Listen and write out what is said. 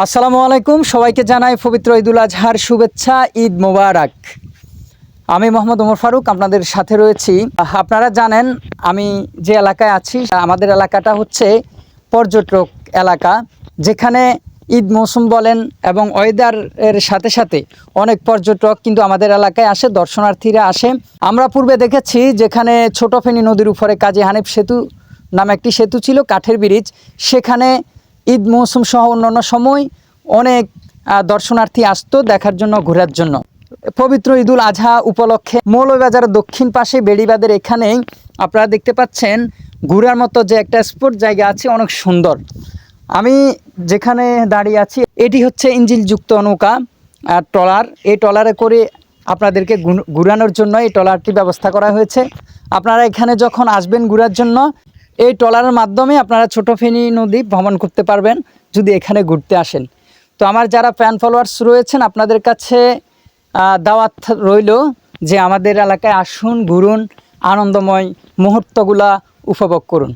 আসসালামু আলাইকুম, সবাইকে জানাই পবিত্র ঈদুল আজহার শুভেচ্ছা, ঈদ মোবারক। আমি মোহাম্মদ ওমর ফারুক, আপনাদের সাথে রয়েছি। আপনারা জানেন, আমি যে এলাকায় আছি, আমাদের এলাকাটা হচ্ছে পর্যটক এলাকা, যেখানে ঈদ মৌসুম বলেন এবং ওয়েদারের সাথে সাথে অনেক পর্যটক কিন্তু আমাদের এলাকায় আসে, দর্শনার্থীরা আসে। আমরা পূর্বে দেখেছি যেখানে ছোট ফেনী নদীর উপরে কাজী হানিফ সেতু নামে একটি সেতু ছিল, কাঠের ব্রিজ। সেখানে ঈদ মৌসুম সহ অন্যান্য সময় অনেক দর্শনার্থী আসতো দেখার জন্য, ঘোরার জন্য। পবিত্র ঈদুল আজহা উপলক্ষে মৌলবাজারের দক্ষিণ পাশে বেড়িবাদের এখানেই আপনারা দেখতে পাচ্ছেন, ঘোরার মতো যে একটা স্পোর্ট জায়গা আছে, অনেক সুন্দর। আমি যেখানে দাঁড়িয়ে আছি, এটি হচ্ছে ইঞ্জিলযুক্ত নৌকা আর ট্রলার। এই ট্রলারে করে আপনাদেরকে ঘুরানোর জন্য এই ট্রলারটি ব্যবস্থা করা হয়েছে। আপনারা এখানে যখন আসবেন ঘোরার জন্য এই ট্রলারের মাধ্যমে আপনারা ছোট ফেনী নদী ভ্রমণ করতে পারবেন যদি এখানে ঘুরতে আসেন। তো আমার যারা ফ্যান ফলোয়ার্স রয়েছেন, আপনাদের কাছে দাওয়াত রইল যে আমাদের এলাকায় আসুন, ঘুরুন, আনন্দময় মুহূর্তগুলা উপভোগ করুন।